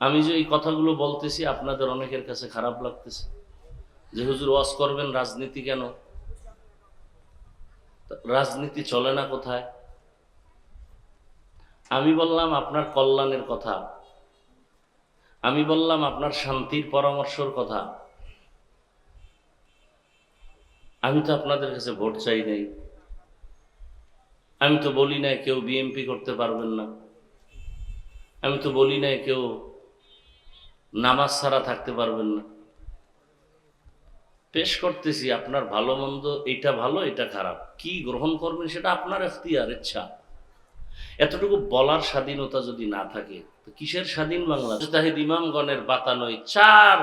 আমি যে এই কথাগুলো বলতেছি, আপনাদের অনেকের কাছে খারাপ লাগতেছে। যে হুজুর ওয়াজ করবেন, রাজনীতি কেন? রাজনীতি চলে না কোথায়? আমি বললাম, আপনার কল্যাণের কথা। আমি বললাম, আপনার শান্তির পরামর্শর কথা। আমি তো আপনাদের কাছে ভোট চাই নাই। আমি তো বলি নাই কেউ বিএমপি করতে পারবেন না। আমি তো বলি নাই কেউ নামাজ ছাড়া থাকতে পারবেন না। পেশ করতেছি, আপনার ভালো মন্দ, এটা ভালো, এটা খারাপ। কি গ্রহণ করবেন সেটা আপনার এখতিয়ার, ইচ্ছা। এতটুকু বলার স্বাধীনতা যদি না থাকে কিসের স্বাধীন বাংলা? মুস্তাহিদ ইমামগণের বাতানই চার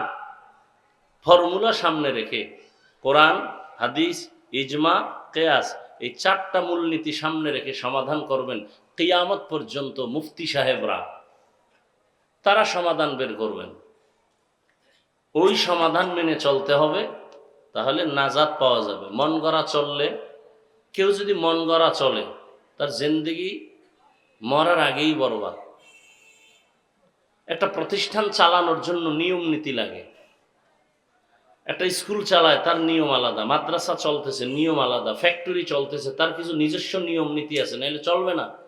ফর্মুলা সামনে রেখে কোরআন, হাদিস, ইজমা, কেয়াস, এই চারটা মূলনীতি সামনে রেখে সমাধান করবেন। কিয়ামত পর্যন্ত মুফতি সাহেবরা। তারা সমাধান বের করবেন। ওই সমাধান মেনে চলতে হবে, তাহলে নাজাদ পাওয়া যাবে। মন গড়া চললে, কেউ যদি মন গড়া চলে, তার জিন্দিগি মরার আগেই বরবাদ। একটা প্রতিষ্ঠান চালানোর জন্য নিয়ম নীতি লাগে। একটা স্কুল চালায়, তার নিয়ম আলাদা। মাদ্রাসা চলতেছে, নিয়ম আলাদা। ফ্যাক্টরি চলতেছে, তার কিছু নিজস্ব নিয়ম নীতি আছে নাহলে চলবে না।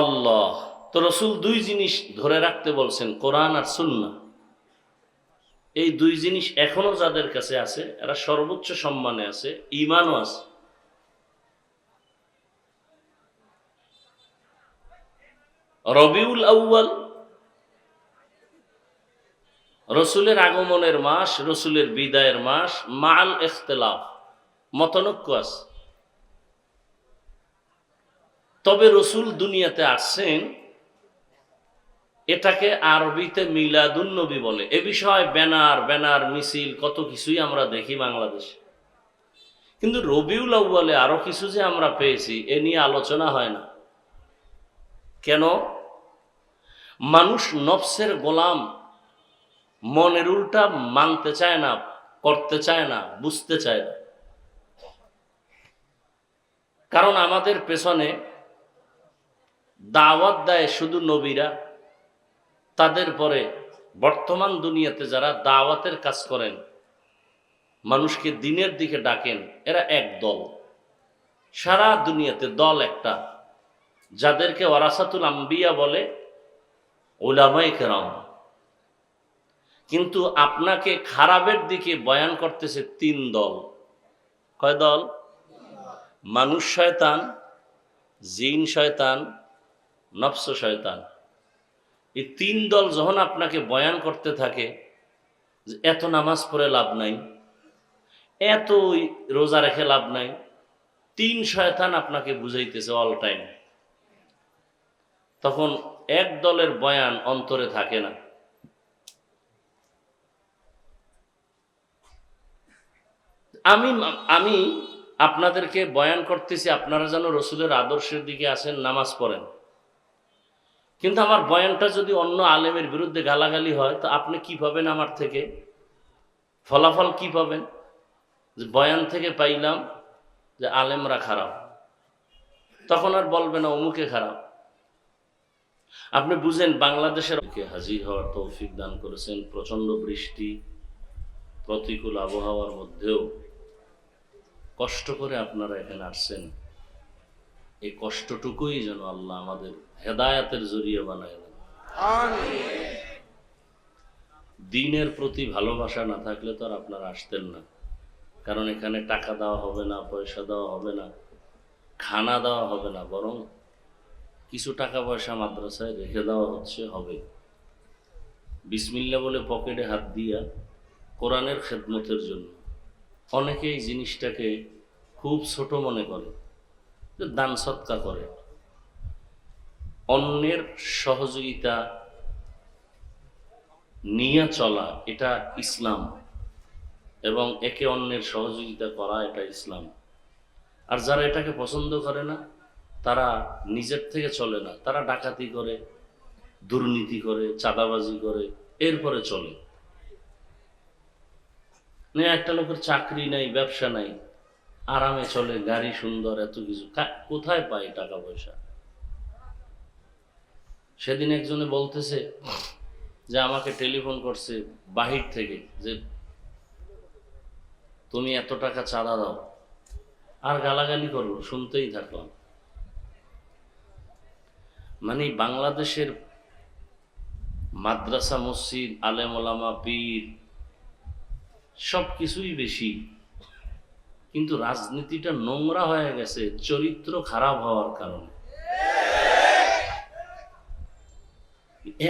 আল্লাহ। তো রসুল দুই জিনিস ধরে রাখতে বলছেন, কোরআন আর সুন্না এই দুই জিনিস এখনও যাদের কাছে আছে, এরা সর্বোচ্চ সম্মানে আছে ইমানও আছে। রবিউল আউ্য়াল, রসুলের আগমনের মাস, রসুলের বিদায়ের মাস মাল এখতলাফ, মতনৈক্য আছে। তবে রসুল দুনিয়াতে আসছেন, এটাকে আরবিতে মিলাদুন নবী বলে। এ বিষয়ে ব্যানার ব্যানার, মিছিল, কত কিছুই আমরা দেখি বাংলাদেশে। কিন্তু রবিউল আউ্বালে আরও কিছু যে আমরা পেয়েছি, এ নিয়ে আলোচনা হয় না। কেন? মানুষ নফসের গোলাম, মনের উল্টা মানতে চায় না, করতে চায় না, বুঝতে চায় না। কারণ আমাদের পেছনে দাওয়াত দেয় শুধু নবীরা, তাদের পরে বর্তমান দুনিয়াতে যারা দাওয়াতের কাজ করেন, মানুষকে দিনের দিকে ডাকেন, এরা এক দল। সারা দুনিয়াতে দল একটা, যাদেরকে ওরাসাতুল আম্বিয়া বলে ওলামাই কেরাম। কিন্তু আপনাকে খারাপের দিকে বয়ান করতেছে তিন দল। কয় দল? মানুষ শয়তান, জিন শয়তান নফস শয়তান। এই তিন দল যখন আপনাকে বয়ান করতে থাকে যে এত নামাজ পড়ে লাভ নাই, এত রোজা রেখে লাভ নাই, তিন শয়তান আপনাকে বুঝাইতেছে অল টাইম তখন এক দলের বয়ান অন্তরে থাকে না। আমি আমি আপনাদেরকে বয়ান করতেছি, আপনারা যেন রসুলের আদর্শের দিকে আসেন, নামাজ পড়েন। কিন্তু আমার বয়ানটা যদি অন্য আলেমের বিরুদ্ধে গালাগালি হয়, তো আপনি কি পাবেন আমার থেকে? ফলাফল কি পাবেন? যে বয়ান থেকে পাইলাম যে আলেমরা খারাপ। তখন আর বলবে না, অমুকে খারাপ। আপনি বুঝেন, বাংলাদেশের হাজির হওয়ার তৌফিক দান করেছেন প্রচণ্ড বৃষ্টি, প্রতিকূল আবহাওয়ার মধ্যেও। কষ্ট করে আপনারা এখানে আসছেন। এই কষ্টটুকুই যেন আল্লাহ আমাদের হেদায়াতের জরিয়ে বানায় দেন। দিনের প্রতি ভালোবাসা না থাকলে তো আর আপনারা আসতেন না। কারণ এখানে টাকা দেওয়া হবে না পয়সা দেওয়া হবে না খানা দেওয়া হবে না বরং কিছু টাকা পয়সা মাদ্রাসায় রেখে দেওয়া হচ্ছে হবে। বিসমিল্লা বলে পকেটে হাত দিয়া কোরআনের খেদমতের জন্য। অনেকে এই জিনিসটাকে খুব ছোট মনে করে। দান সৎকা করে। অন্যের সহযোগিতা নিয়ে চলা এটা ইসলাম এবং একে অন্যের সহযোগিতা করা এটা ইসলাম। আর যারা এটাকে পছন্দ করে না, তারা নিজের থেকে চলে না। তারা ডাকাতি করে, দুর্নীতি করে, চাঁদাবাজি করে, এরপরে চলে। একটা লোকের চাকরি নাই, ব্যবসা নাই আরামে চলে, গাড়ি সুন্দর, এত কিছু। কোথায় পায় টাকা পয়সা? সেদিন একজনে বলতেছে যে আমাকে টেলিফোন করছে বাহির থেকে যে, তুমি এত টাকা চাঁদা দাও। আর গালাগালি করল, শুনতেই থাকলাম। মানে বাংলাদেশের মাদ্রাসা, মসজিদ, আলেম পীর সব কিছুই বেশি। কিন্তু রাজনীতিটা নোংরা হয়ে গেছে, চরিত্র খারাপ হওয়ার কারণে।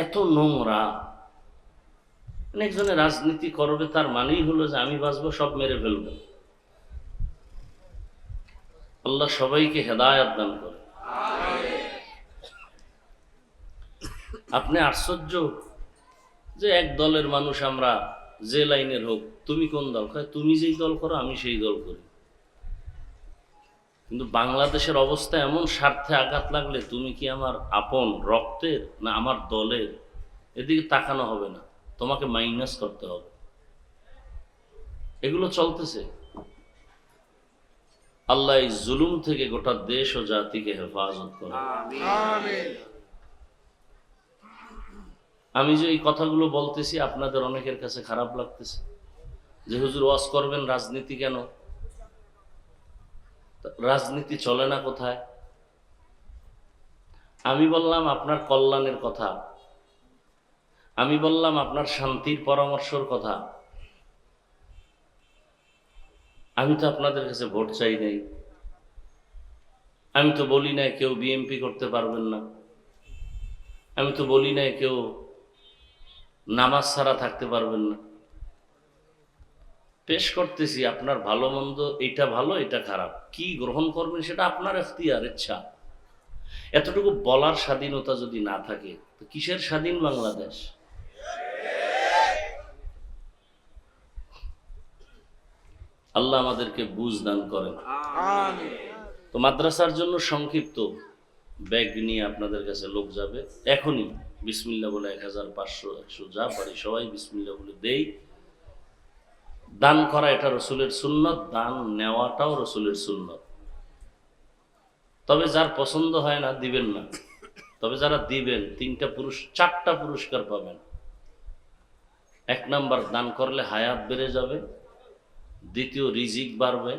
এত নোংরা। একজনে রাজনীতি করবে, তার মানেই হলো যে আমি বাঁচবো, সব মেরে ফেলব। আল্লাহ সবাইকে হেদায়াত দান করে আপনি আশ্চর্য যে এক দলের মানুষ আমরা যে লাইনের হোক, তুমি কোন দল? কয়, তুমি যেই দল করো, আমি সেই দল করি। কিন্তু বাংলাদেশের অবস্থা এমন স্বার্থে আঘাত লাগলে তুমি কি আমার আপন রক্তের না আমার দলের? এদিকে তাকানো হবে না তোমাকে মাইনাস করতে হবে। এগুলো চলতেছে। আল্লাহ এই জুলুম থেকে গোটা দেশ ও জাতিকে হেফাজত করে আমি যে এই কথাগুলো বলতেছি আপনাদের অনেকের কাছে খারাপ লাগতেছে। যে হুজুর ওয়াজ করবেন রাজনীতি কেন? রাজনীতি চলে না কোথায়? আমি বললাম আপনার কল্যাণের কথা। আমি বললাম আপনার শান্তির পরামর্শর কথা। আমি তো আপনাদের কাছে ভোট চাই নাই। আমি তো বলি নাই কেউ বিএমপি করতে পারবেন না। আমি তো বলি নাই কেউ নামাজ ছাড়া থাকতে পারবেন না। পেশ করতেছি আপনার ভালো মন্দ এটা ভালো এটা খারাপ। কি গ্রহণ করবেন সেটা আপনার এখতিয়ার ইচ্ছা। এতটুকু বলার স্বাধীনতা যদি না থাকে তো কিসের স্বাধীন বাংলাদেশ? আল্লাহ আমাদেরকে বুঝ দান করেন। তো মাদ্রাসার জন্য সংক্ষিপ্ত ব্যাগ নিয়ে আপনাদের কাছে লোক যাবে। এখনই বিসমিল্লা বলে এক হাজার পাঁচশো একশো যা পারি সবাই বিসমিল্লা বলে দেই। দান করা এটা রসুলের সুন্নত, দান নেওয়াটাও রসুলের সুন্নত। তবে যার পছন্দ হয় না, দিবেন না। তবে যারা দিবেন, তিনটা পুরুষ, চারটা পুরস্কার পাবেন। এক নাম্বার, দান করলে হায়াত বেড়ে যাবে। দ্বিতীয়, রিজিক বাড়বে।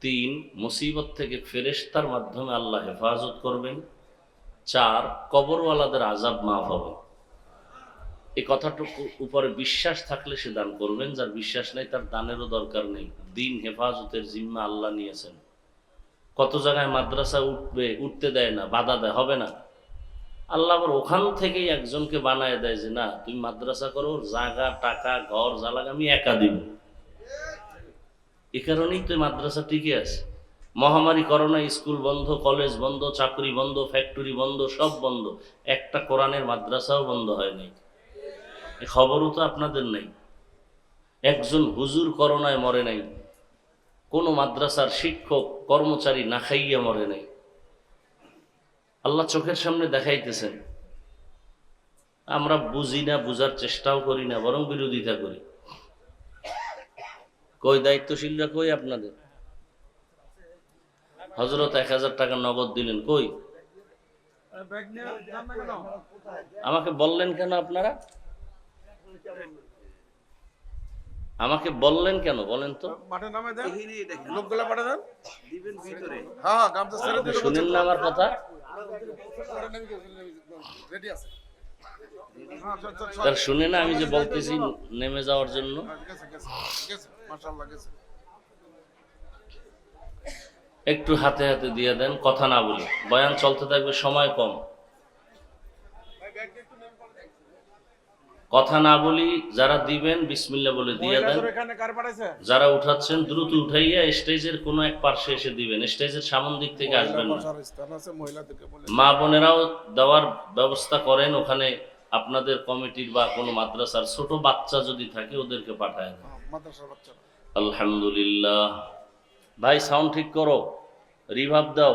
তিন, মুসিবত থেকে ফেরেশতার মাধ্যমে আল্লাহ হেফাজত করবেন। চার, কবরওয়ালাদের আজাব মাফ হবে। এই কথাটুকু উপরে বিশ্বাস থাকলে সে দান করবেন, যার বিশ্বাস নেই তার দানেরও দরকার নেই। দিন হেফাজতের জিম্মা আল্লাহ নিয়েছেন। কত জায়গায় মাদ্রাসা উঠবে, উঠতে দেয় না, বাধা দেয়, হবে না। আল্লাহ আবার ওখান থেকেই একজনকে বানায় দেয় যে, না, তুমি মাদ্রাসা করো, জায়গা, টাকা, ঘর জ্বালাগা আমি একা দিব। এ কারণেই তো মাদ্রাসা টিকে আছে। মহামারী, করোনা, স্কুল বন্ধ, কলেজ বন্ধ, চাকরি বন্ধ, ফ্যাক্টরি বন্ধ, সব বন্ধ। একটা কোরআনের মাদ্রাসাও বন্ধ হয়নি খবরও তো আপনাদের নেই। একজন হুজুর করোনায় মরে নাই, কোনো মাদ্রাসার শিক্ষক, কর্মচারী না খাইয়া মরে নাই। আল্লাহ চোখের সামনে দেখাইতেছেন। আমরা বুঝি না, বুঝার চেষ্টাও করি না, বরং বিরোধিতা করি। কই দায়িত্বশীলরা কই আপনাদের? হজরত এক হাজার টাকা নগদ দিলেন, কই? আমাকে বললেন কেন আপনারা? আমাকে বললেন কেন? বলেন তো। মাঠে নামে দেন। এখানে এটা কি? লোকগুলা পাঠা দেন। দিবেন ভিতরে। হ্যাঁ হ্যাঁ গামছা ছেড়ে আপনি শুনেন না আমার কথা? রেডি আছে। হ্যাঁ তার শুনে না আমি যে বলতেছি নেমে যাওয়ার জন্য। একটু হাতে হাতে দিয়ে দেন কথা না বলি। বয়ান চলতে থাকবে সময় কম। কথা না বলি যারা দিবেন বিসমিল্লা বলে দিয়ে দেন। যারা উঠাচ্ছেন দ্রুত উঠাইয়া স্টেজের কোনো এক পার্শ্বে এসে দিবেন। স্টেজের সামন দিক থেকে আসবেন না। মা বোনেরাও দেওয়ার ব্যবস্থা করেন ওখানে আপনাদের কমিটির বা কোনো মাদ্রাসার ছোট বাচ্চা যদি থাকে ওদেরকে পাঠায় হ্যাঁ, আলহামদুলিল্লাহ। ভাই সাউন্ড ঠিক করো। রিভাব দাও।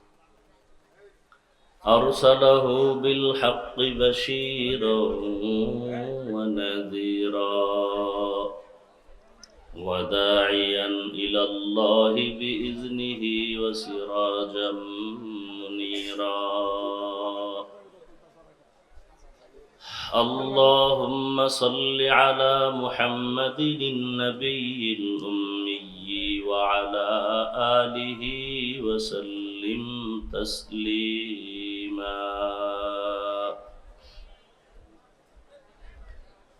أرسله بالحق بشيرا ونذيرا وداعيا إلى الله بإذنه وسراجا منيرا. اللهم صل على محمد النبي الأمي وعلى آله وسلم تسليما.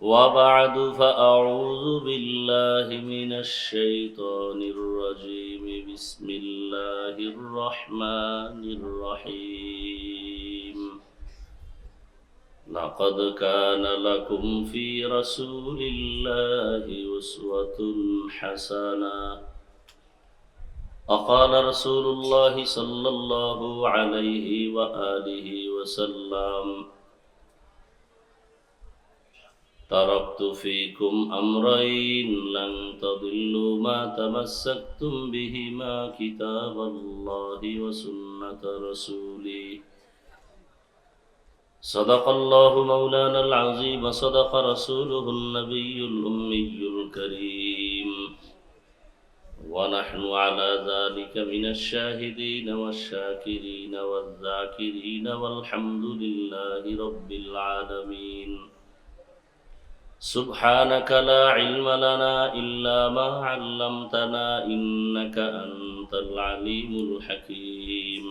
وبعد فأعوذ بالله من الشيطان الرجيم بسم الله الرحمن الرحيم لقد كان لكم في رسول الله أسوة حسنة وقال رسول الله صلى الله عليه وآله وسلم تركت فيكم أمرين لن تضلوا ما تمسكتم بهما كتاب الله وسنة رسوله. صدق الله مولانا العظيم وصدق رسوله النبي الأمي الكريم. ونحن على ذلك من الشاهدين والشاكرين والذاكرين والحمد لله رب العالمين. سبحانك لا علم لنا إلا ما علمتنا إنك أنت العليم الحكيم.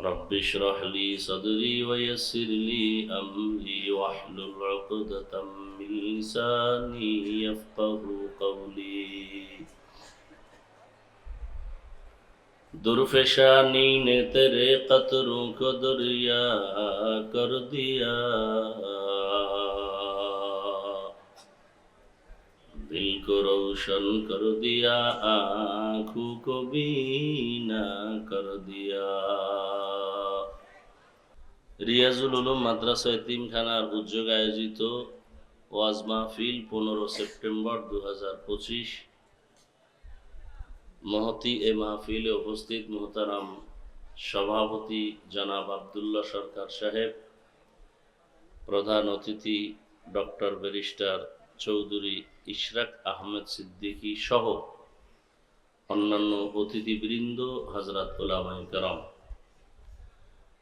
رب اشرح لي صدري ويسر لي أمري واحلل عقدة بلساني يفقه قولي درفشانی نے تیرے قطروں کو دریا کر دیا دل کو روشن کر دیا آنکھوں کو بینا کر دیا রিয়াজুল উলুম মাদ্রাসা এতিমখানার উদ্যোগ আয়োজিত ওয়াজ মাহফিল পনেরো সেপ্টেম্বর দু হাজার পঁচিশ। মহতি এ মাহফিলে উপস্থিত মোহতারাম সভাপতি জনাব আবদুল্লাহ সরকার সাহেব, প্রধান অতিথি ডক্টর ব্যারিস্টার চৌধুরী ইশরাক আহমেদ সিদ্দিকী সহ অন্যান্য অতিথিবৃন্দ হজরত উলামাই করম।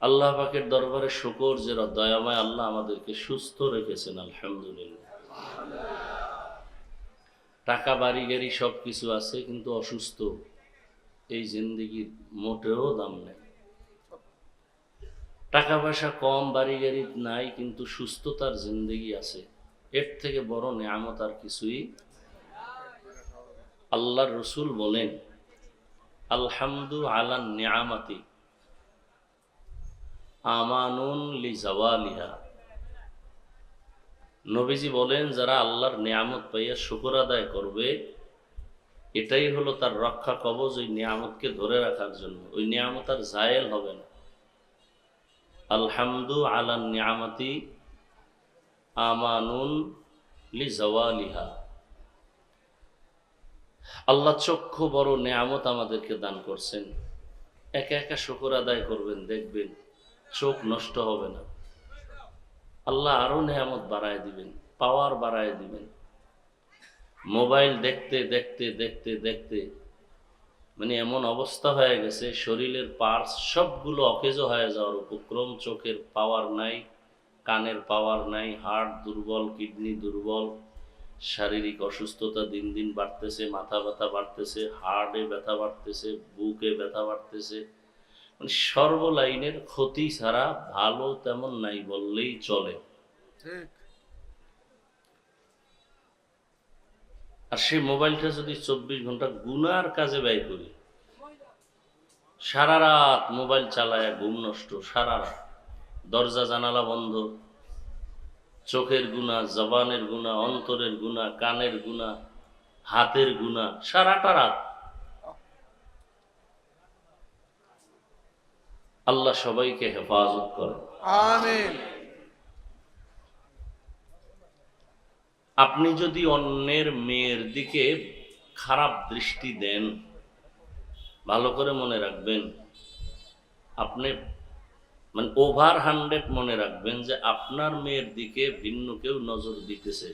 আল্লাহ পাকের দরবারে শুকর, যে দয়াময় আল্লাহ আমাদেরকে সুস্থ রেখেছেন, আলহামদুলিল্লাহ। টাকা, বাড়ি, গাড়ি সব কিছু আছে, কিন্তু অসুস্থ, এই জিন্দিগির মোটেও দাম নেই। টাকা পয়সা কম, বাড়ি, গাড়ি নাই, কিন্তু সুস্থতার জিন্দিগি আছে। এর থেকে বড় নিয়ামত আর কিছুই আল্লাহর রসুল বলেন, আলহামদু আলান নিয়ামাতি। আমানুন নবীজি বলেন, যারা আল্লাহর নিয়ামত পাইয়া শুকর আদায় করবে, এটাই হলো তার রক্ষা কবচ ওই নিয়ামতকে ধরে রাখার জন্য। ওই নিয়ামত আর জায়েল হবে না। আলহামদু আলান নিয়ামাতি আমানুন লি জাওয়ালিহা আল্লাহ চক্ষু বড় নিয়ামত আমাদেরকে দান করছেন। একা একা শুকর আদায় করবেন, দেখবেন চোখ নষ্ট হবে না। আল্লাহ আরও নেয়ামত বাড়ায় দিবেন, পাওয়ার বাড়ায় দিবেন। মোবাইল দেখতে দেখতে দেখতে দেখতে মানে এমন অবস্থা হয়ে গেছে, শরীরের পার্টস সবগুলো অকেজ হয়ে যাওয়ার উপক্রম, চোখের পাওয়ার নাই, কানের পাওয়ার নাই হার্ট দুর্বল কিডনি দুর্বল, শারীরিক অসুস্থতা দিন দিন বাড়তেছে, মাথা ব্যথা বাড়তেছে হার্টে ব্যথা বাড়তেছে, বুকে ব্যথা বাড়তেছে। মানে সর্বলাইনের ক্ষতি ছাড়া ভালো তেমন নাই বললেই চলে। আর সেই মোবাইলটা যদি চব্বিশ ঘণ্টা গুনার কাজে ব্যয় করি সারা রাত মোবাইল চালায় ঘুম নষ্ট সারা রাত। দরজা জানালা বন্ধ চোখের গুণা জবানের গুণা অন্তরের গুণা কানের গুণা হাতের গুণা সারাটা রাত আল্লাহ সবাইকে হেফাজত করে। আমিন। আপনি যদি অন্যের মেয়ের দিকে খারাপ দৃষ্টি দেন ভালো করে মনে রাখবেন আপনি মানে ওভার হান্ড্রেড মনে রাখবেন যে আপনার মেয়ের দিকে ভিন্ন কেউ নজর দিতেছে।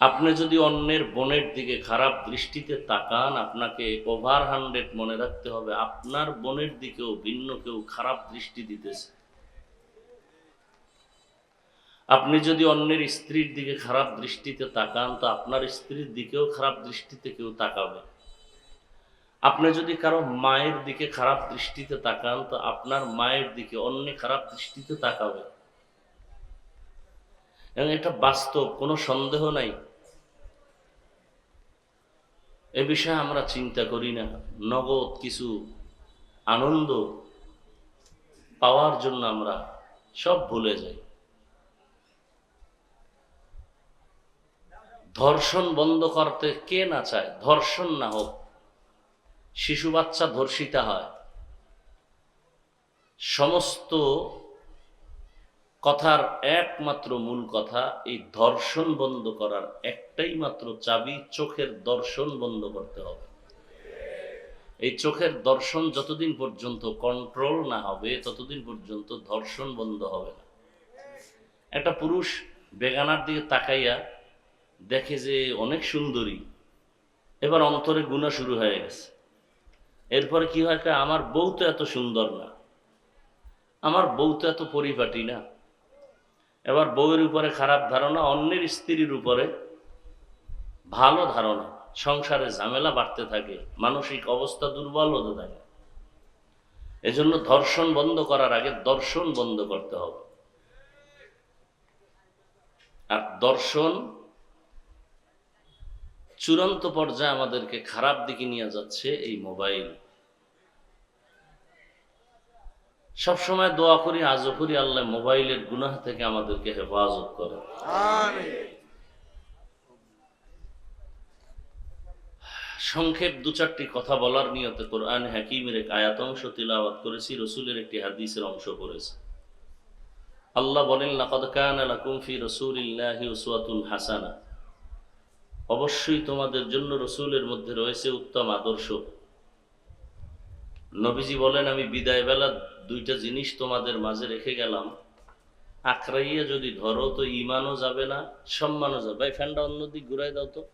আপনি যদি অন্যের বোনের দিকে খারাপ দৃষ্টিতে তাকান, আপনাকে ওভার হান্ড্রেড মনে রাখতে হবে, আপনার বোনের দিকেও ভিন্ন কেউ খারাপ দৃষ্টি দিতেছে। আপনি যদি অন্যের স্ত্রীর দিকে খারাপ দৃষ্টিতে তাকান, তো আপনার স্ত্রীর দিকেও খারাপ দৃষ্টিতে কেউ তাকাবে। আপনি যদি কারও মায়ের দিকে খারাপ দৃষ্টিতে তাকান, তো আপনার মায়ের দিকে অন্য খারাপ দৃষ্টিতে তাকাবে। এবং এটা বাস্তব, কোনো সন্দেহ নাই। এ বিষয়ে আমরা চিন্তা করি না। নগদ কিছু আনন্দ পাওয়ার জন্য আমরা সব ভুলে যাই। ধর্ষণ বন্ধ করতে কে না চায়? ধর্ষণ না হোক, শিশু বাচ্চা ধর্ষিতা হয়। সমস্ত কথার একমাত্র মূল কথা, এই ধর্ষণ বন্ধ করার একটাই মাত্র চাবি চোখের দর্শন বন্ধ করতে হবে। এই চোখের দর্শন যতদিন পর্যন্ত কন্ট্রোল না হবে, ততদিন পর্যন্ত ধর্ষণ বন্ধ হবে না। একটা পুরুষ বেগানার দিকে তাকাইয়া দেখে যে অনেক সুন্দরী, এবার অন্তরে গুণা শুরু হয়ে গেছে। এরপরে কি হয়? আমার বউ তো এত সুন্দর না, আমার বউ তো এত পরিপাটি না। এবার বউয়ের উপরে খারাপ ধারণা, অন্যের স্ত্রীর উপরে ভালো ধারণা। সংসারে ঝামেলা বাড়তে থাকে, মানসিক অবস্থা দুর্বল হতে থাকে। এজন্য ধর্ষণ বন্ধ করার আগে দর্শন বন্ধ করতে হবে। আর দর্শন চূড়ান্ত পর্যায়ে আমাদেরকে খারাপ দিকে নিয়ে যাচ্ছে এই মোবাইল। সবসময় দোয়া করি, আজও করি, আল্লাহ মোবাইলের গুনাহ থেকে আমাদেরকে হেফাজত করে। সংক্ষেপ দু চারটি কথা বলার নিয়তে কোরআন হাকিমের এক আয়াত অংশ তিলাওয়াত করেছি, রসুলের একটি হাদিসের অংশ করেছি আল্লাহ বলেন, লাকাদ কানা লাকুম ফি রাসূলিল্লাহি উসওয়াতুন হাসানা। অবশ্যই তোমাদের জন্য রসুলের মধ্যে রয়েছে উত্তম আদর্শ। নবীজি বলেন, আমি বিদায় বেলা দুইটা জিনিস তোমাদের মাঝে রেখে গেলাম। আখড়াইয়া যদি ধরো তো ইমানও যাবে না, সম্মানও যাবে। ভাই, ফ্যানটা অন্যদিক ঘুরাই দাও তো।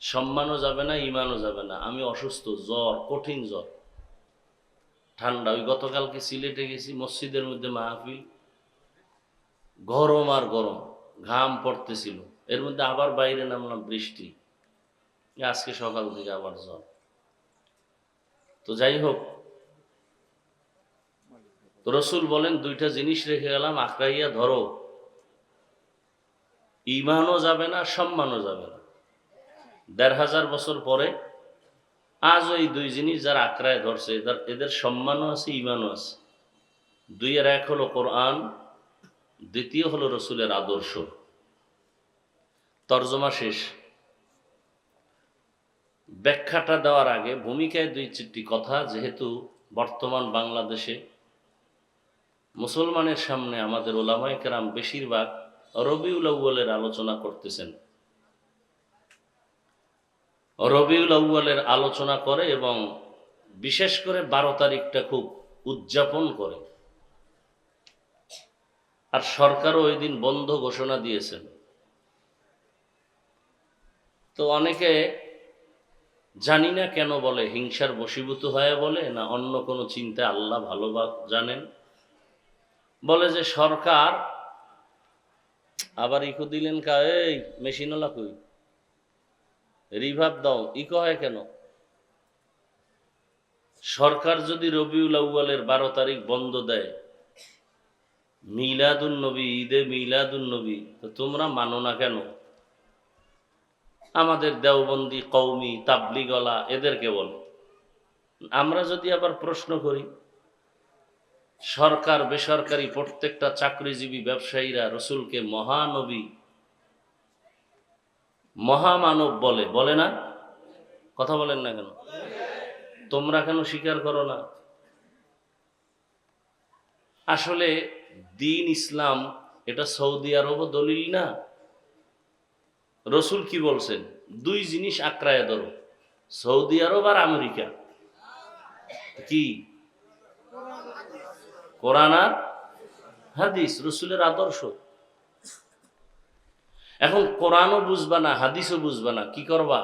সম্মানও যাবে না ইমানও যাবে না। আমি অসুস্থ, জ্বর, কঠিন জ্বর। ঠান্ডা। ওই গতকালকে সিলেটে গেছি, মসজিদের মধ্যে মাহফিল। গরম আর গরম, ঘাম পড়তেছিল। এর মধ্যে আবার বাইরে নামলাম বৃষ্টি। আজকে সকাল থেকে আবার জ্বর। তো যাই হোক রসুল বলেন, দুইটা জিনিস রেখে গেলাম, আঁকড়াইয়া ধরো। ইমানও যাবে না, সম্মানও যাবে না। দেড় হাজার বছর পরে আজ এই দুই জিনিস যারা আঁকড়ায় ধরছে, এদের সম্মানও আছে ইমানও আছে। দুই আর এক হলো কোরআন, দ্বিতীয় হলো রসুলের আদর্শ। তর্জমা শেষ। ব্যাখ্যাটা দেওয়ার আগে ভূমিকায় দুই চারটি কথা, যেহেতু বর্তমান বাংলাদেশে মুসলমানের সামনে আমাদের ওলামায় কেরাম বেশিরভাগ রবিউল আউ্বালের আলোচনা করতেছেন। রবিউল আউ্বালের আলোচনা করে এবং বিশেষ করে বারো তারিখটা খুব উদযাপন করে। আর সরকারও ওই দিন বন্ধ ঘোষণা দিয়েছেন। তো অনেকে জানি না কেন বলে, হিংসার বশীভূত হয়ে বলে, না অন্য কোনো চিন্তা আল্লাহ ভালোবা জানেন? বলে যে, সরকার, আবার ইকো দিলেন কা, এই, মেশিনওয়ালা কই? রিভাব দাও, ইকো হয় কেন? সরকার যদি রবিউল আউ্বালের বারো তারিখ বন্ধ দেয়, মিলাদুন নবী, ঈদে মিলাদুন নবী, তো তোমরা মানো না কেন? আমাদের দেওবন্দি কৌমি তাবলিগলা, এদেরকে বলে। আমরা যদি আবার প্রশ্ন করি, সরকার, বেসরকারি প্রত্যেকটা চাকরিজীবী ব্যবসায়ীরা রসুলকে মহানবী, মহামানব বলে বলে না? কথা বলেন না কেন? তোমরা কেন স্বীকার করো না? আসলে দিন ইসলাম, এটা সৌদি আরবও দলিল না। রসুল কি বলছেন? দুই জিনিস আক্রায় ধরো, সৌদি আরব আর আমেরিকা। কি? কোরআন আর হাদিস, রসুলের আদর্শ। এখন কোরআনও বুঝবা না, হাদিসও বুঝবা না, কি করবা?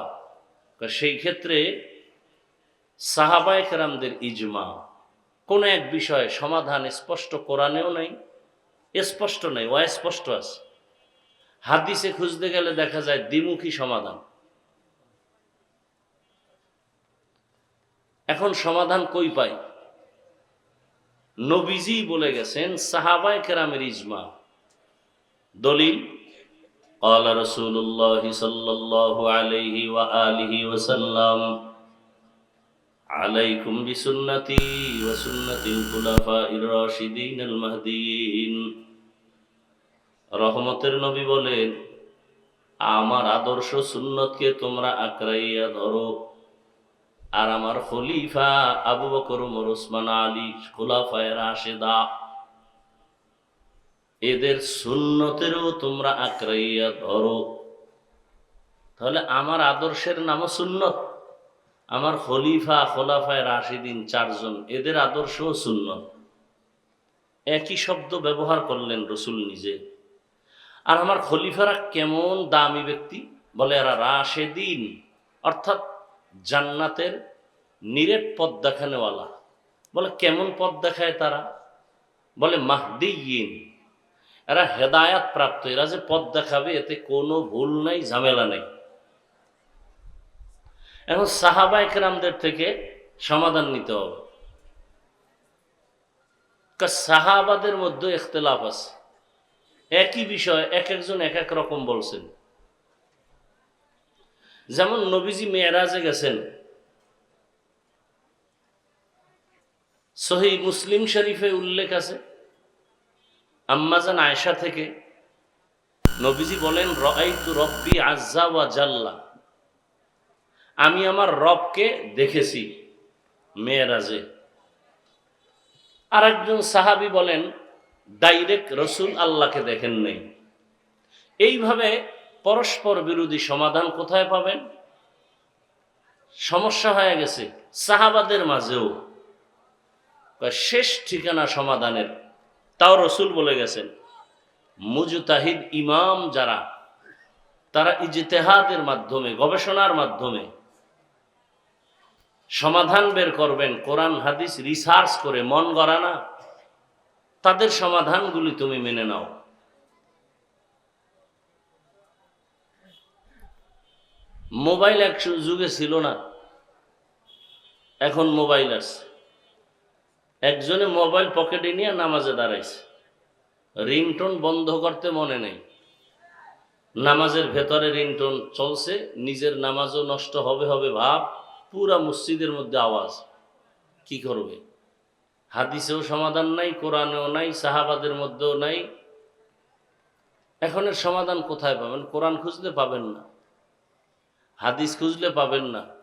সেই ক্ষেত্রে সাহাবায় কেরামদের ইজমা, কোন এক বিষয়ে সমাধান স্পষ্ট কোরআনেও নাই, স্পষ্ট নাই অস্পষ্ট আছে। হাদিসে খুঁজতে গেলে দেখা যায় দ্বিমুখী সমাধান এখন সমাধান কই পাই নবীজি বলে গেছেন সাহাবায় কেরামের ইজমা দলিল قال رسول الله صلى الله عليه وآله وسلم عليكم بسنتي وسنة الخلفاء الراشدين المهديين রহমতের নবী বলেন, আমার আদর্শ সুন্নতকে তোমরা আঁকড়াইয়া ধরো। আর আমার খলিফা আবু বকর উমর ওসমান আলী, খোলাফায় রাশেদা, এদের সুন্নতেরও তোমরা আঁকড়াইয়া ধরো। তাহলে আমার আদর্শের নামও সুন্নত? আমার খলিফা, খোলাফায় রাশিদিন চারজন, এদের আদর্শও সুন্নত? একই শব্দ ব্যবহার করলেন রসুল নিজে। আর আমার খলিফারা কেমন দামি ব্যক্তি? বলে, এরা রাশেদিন, অর্থাৎ জান্নাতের নিরেট পথ দেখানেওয়ালা। বলে, কেমন পথ দেখায় তারা? বলে মাহদিন এরা হেদায়াত প্রাপ্ত এরা যে পথ দেখাবে, এতে কোনো ভুল নাই, ঝামেলা নেই। এখন সাহাবা একরামদের থেকে সমাধান নিতে হবে। সাহাবাদের মধ্যে ইখতলাফ আছে। একই বিষয়, এক একজন এক এক রকম বলছেন। যেমন নবীজি মেয়েরাজে গেছেন। সহি মুসলিম শরীফে উল্লেখ আছে। আম্মাজান আয়সা থেকে নবীজি বলেন, রআইতু রব্বি আজ্জা ওয়া জাল্লা। আমি আমার রবকে দেখেছি মেয়েরাজে। আর একজন সাহাবি বলেন ডাইরেক্ট রসুল আল্লাহকে দেখেন নেই। এইভাবে পরস্পর বিরোধী সমাধান কোথায় পাবেন? সমস্যা হয়ে গেছে সাহাবাদের মাঝেও। শেষ ঠিকানা সমাধানের। তাও রসুল বলে গেছেন, মুজতাহিদ ইমাম যারা, তারা ইজতেহাদের মাধ্যমে, গবেষণার মাধ্যমে সমাধান বের করবেন। কোরআন, হাদিস রিসার্চ করে মন গড়া না। তাদের সমাধানগুলি তুমি মেনে নাও। মোবাইল এক যুগে ছিল না। এখন মোবাইল আছে। একজনে মোবাইল পকেটে নিয়ে নামাজে দাঁড়াইছে। রিংটোন বন্ধ করতে মনে নেই। নামাজের ভেতরে রিংটোন চলছে, নিজের নামাজও নষ্ট হবে হবে ভাব, পুরা মসজিদের মধ্যে আওয়াজ। কি করবে? হাদিসেও সমাধান নাই, কোরআনেও নাই, সাহাবাদের মধ্যেও নাই। এখনের সমাধান কোথায় পাবেন? কোরআন খুঁজলে পাবেন না। হাদিস খুঁজলে পাবেন না।